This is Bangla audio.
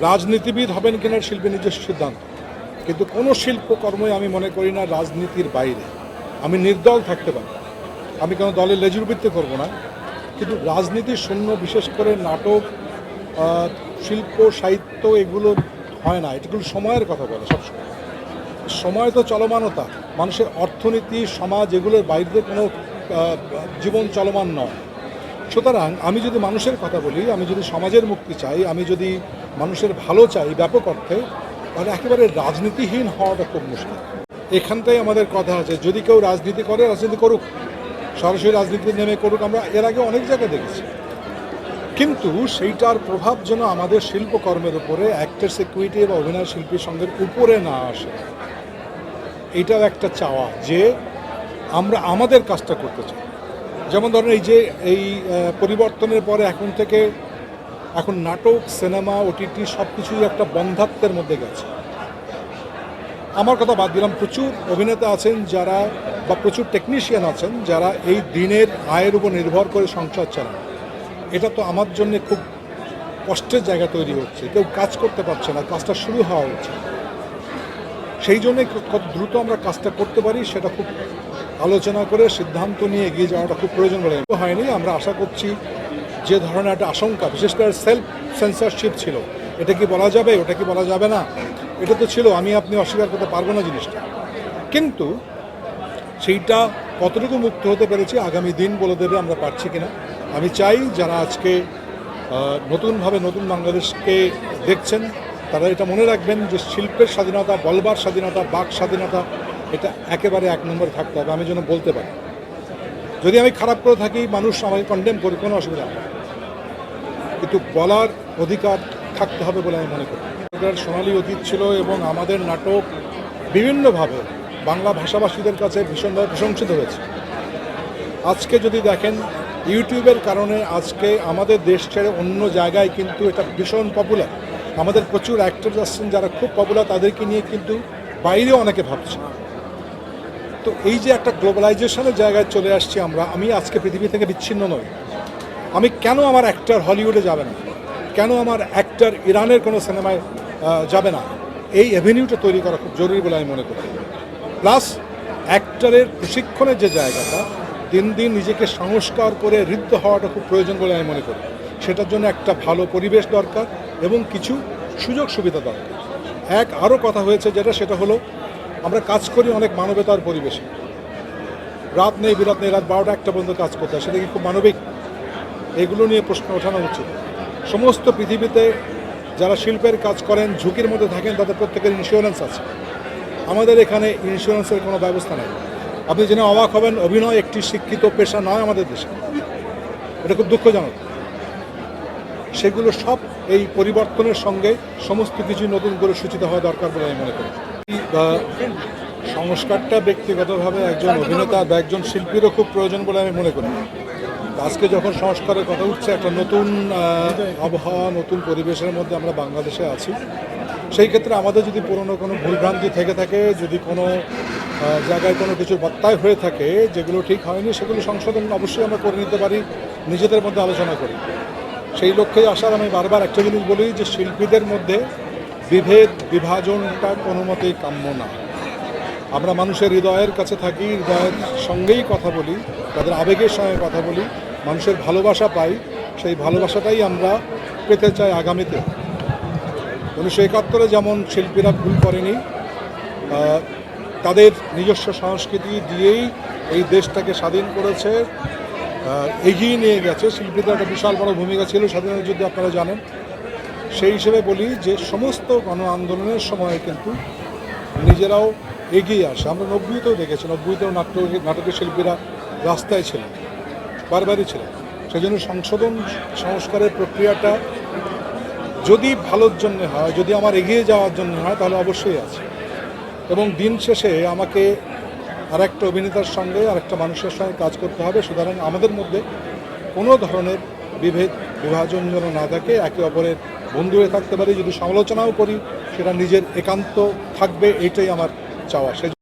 রাজনীতিবিদ হবেন কিনা শিল্পী নিজস্ব সিদ্ধান্ত। কিন্তু কোনো শিল্পকর্মই আমি মনে করি না রাজনীতির বাইরে। আমি নির্দল থাকতে পারি। আমি কোনো দলের লেজুর ভিত্তি করব না। কিন্তু রাজনীতি শূন্য, বিশেষ করে নাটক শিল্প, সাহিত্য এগুলো হয় না। এগুলো সময়ের কথা বলে সবসময়। সময় তো চলমানতা। মানুষের অর্থনীতি, সমাজ এগুলোর বাইরে কোনো জীবন চলমান নয়। সুতরাং আমি যদি মানুষের কথা বলি, আমি যদি সমাজের মুক্তি চাই, আমি যদি মানুষের ভালো চাই ব্যাপক অর্থে, তাহলে একেবারে রাজনীতিহীন হওয়াটা খুব মুশকিল। এখানটাই আমাদের কথা আছে, যদি কেউ রাজনীতি করে, রাজনীতি করুক। সরাসরি রাজনীতিতে নেমে করুক, আমরা এর আগে অনেক জায়গায় দেখেছি। কিন্তু সেইটার প্রভাব যেন আমাদের শিল্পকর্মের উপরে অ্যাক্টার সিকিউরিটি বা অভিনয় শিল্পীর সঙ্গে উপরে না আসে। এইটাও একটা চাওয়া যে আমরা আমাদের কাজটা করতে চাই। যেমন ধরেন এই যে, এই পরিবর্তনের পরে এখন থেকে, এখন নাটক, সিনেমা ওটিটি সব কিছুই একটা বন্ধাত্বের মধ্যে গেছে। আমার কথা বাদ দিলাম, প্রচুর অভিনেতা আছেন যারা, বা প্রচুর টেকনিশিয়ান আছেন যারা এই দিনের আয়ের উপর নির্ভর করে সংসার চালান। এটা তো আমার জন্য খুব কষ্টের জায়গা তৈরি হচ্ছে। কেউ কাজ করতে পারছে না, কাজটা শুরু হওয়া উচিত। সেই জন্যই কত দ্রুত আমরা কাজটা করতে পারি, সেটা খুব আলোচনা করে সিদ্ধান্ত নিয়ে এগিয়ে যাওয়াটা খুব প্রয়োজন বলে হয়নি। আমরা আশা করছি যে ধরনের একটা আশঙ্কা, বিশেষ করে সেলফ সেন্সারশিপ ছিল। এটা কি বলা যাবে, ওটা কি বলা যাবে না, এটা তো ছিল, আমি আপনি অস্বীকার করতে পারব না জিনিসটা। কিন্তু সেইটা কতটুকু মুক্ত হতে পেরেছি আগামী দিন বলে দেবে আমরা পারছি কিনা। আমি চাই যারা আজকে নতুনভাবে নতুন বাংলাদেশকে দেখছেন, তারা এটা মনে রাখবেন যে শিল্পের স্বাধীনতা, বলবার স্বাধীনতা, বাক স্বাধীনতা এটা একেবারে এক নম্বরে থাকতে হবে, আমি যেন বলতে পারি। যদি আমি খারাপ করে থাকি, মানুষ আমাকে কন্ডেম করি কোনো অসুবিধা নেই কিন্তু বলার অধিকার থাকতে হবে বলে আমি মনে করি। এটার সোনালী অতীত ছিল এবং আমাদের নাটক বিভিন্নভাবে বাংলা ভাষাভাষীদের কাছে ভীষণভাবে প্রশংসিত হয়েছে। আজকে যদি দেখেন, ইউটিউবের কারণে আজকে আমাদের দেশ ছেড়ে অন্য জায়গায় কিন্তু এটা ভীষণ পপুলার আমাদের প্রচুর অ্যাক্টর আসছেন যারা খুব পপুলার তাদেরকে নিয়ে কিন্তু বাইরেও অনেকে ভাবছে। তো এই যে একটা গ্লোবালাইজেশনের জায়গায় চলে আসছি আমরা, আমি আজকে পৃথিবী থেকে বিচ্ছিন্ন নই। আমি কেন আমার অ্যাক্টর হলিউডে যাবে না? কেন আমার অ্যাক্টর ইরানের কোনো সিনেমায় যাবে না? এই অ্যাভিনিউটা তৈরি করা খুব জরুরি বলে আমি মনে করি। প্লাস অ্যাক্টরের প্রশিক্ষণের যে জায়গাটা, দিন দিন নিজেকে সংস্কার করে ঋদ্ধ হওয়াটা খুব প্রয়োজন বলে আমি মনে করি। সেটার জন্য একটা ভালো পরিবেশ দরকার এবং কিছু সুযোগ সুবিধা দরকার। এক আরও কথা হয়েছে যেটা, সেটা হলো আমরা কাজ করি অনেক মানবতার পরিবেশে। রাত নেই, বিরাত নেই, রাত বারোটা একটা পর্যন্ত কাজ করতে হয়। সেটা কি খুব মানবিক? এগুলো নিয়ে প্রশ্ন ওঠানো উচিত। সমস্ত পৃথিবীতে যারা শিল্পের কাজ করেন, ঝুঁকির মধ্যে থাকেন, তাদের প্রত্যেকের ইন্স্যুরেন্স আছে। আমাদের এখানে ইন্স্যুরেন্সের কোনো ব্যবস্থা নেই। আপনি জেনে অবাক হবেন, অভিনয় একটি শিক্ষিত পেশা নয় আমাদের দেশে। এটা খুব দুঃখজনক। সেগুলো সব এই পরিবর্তনের সঙ্গে সমস্ত কিছু নতুন করে সূচিত হওয়া দরকার বলে আমি মনে করি। আহ, সংস্কারটা ব্যক্তিগতভাবে একজন অভিনেতা বা একজন শিল্পীরও খুব প্রয়োজন বলে আমি মনে করি। আজকে যখন সংস্কারের কথা উঠছে একটা নতুন আবহাওয়া নতুন পরিবেশের মধ্যে আমরা বাংলাদেশে আছি সেই ক্ষেত্রে আমাদের যদি পুরনো কোনো ভুলভ্রান্তি থেকে থাকে যদি কোনো জায়গায় কোনো কিছু বাত্তায় হয়ে থাকে যেগুলো ঠিক হয়নি সেগুলো সংশোধন অবশ্যই আমরা করে নিতে পারি নিজেদের মধ্যে আলোচনা করি। সেই লক্ষ্যেই আসার আমি বারবার একটা জিনিস বলি যে শিল্পীদের মধ্যে বিভেদ, বিভাজনটা কোনো মতেই কাম্য না। আমরা মানুষের হৃদয়ের কাছে থাকি, হৃদয়ের সঙ্গেই কথা বলি, তাদের আবেগের সঙ্গে কথা বলি, মানুষের ভালোবাসা পাই, সেই ভালোবাসাটাই আমরা পেতে চাই আগামীতে। উনিশশো একাত্তরে যেমন শিল্পীরা ভুল করেনি তাদের নিজস্ব সংস্কৃতি দিয়েই এই দেশটাকে স্বাধীন করেছে এগিয়ে নিয়ে গেছে। শিল্পীদের একটা বিশাল বড় ভূমিকা ছিল স্বাধীনতার যুদ্ধে, আপনারা জানেন। সেই হিসেবে বলি যে সমস্ত গণ আন্দোলনের সময় কিন্তু নিজেরাও এগিয়ে আসে। আমরা নব্বইতেও দেখেছি, নব্বইতেও নাট্য, নাটকের শিল্পীরা রাস্তায় ছিলেন, বারবারই ছিলেন। সেই জন্য সংশোধন সংস্কারের প্রক্রিয়াটা যদি ভালোর জন্য হয়, যদি আমার এগিয়ে যাওয়ার জন্য হয়, তাহলে অবশ্যই আছে। এবং দিন শেষে আমাকে আরেকটা অভিনেতার সঙ্গে আর একটা মানুষের সঙ্গে কাজ করতে হবে। সুতরাং আমাদের মধ্যে কোনো ধরনের বিভেদ, বিভাজন যেন না থাকে, একে অপরের বন্ধু হয়ে থাকতে পারি, যদি সমালোচনাও করি, সেটা নিজের একান্ত থাকবে, এটাই আমার চাওয়া। সে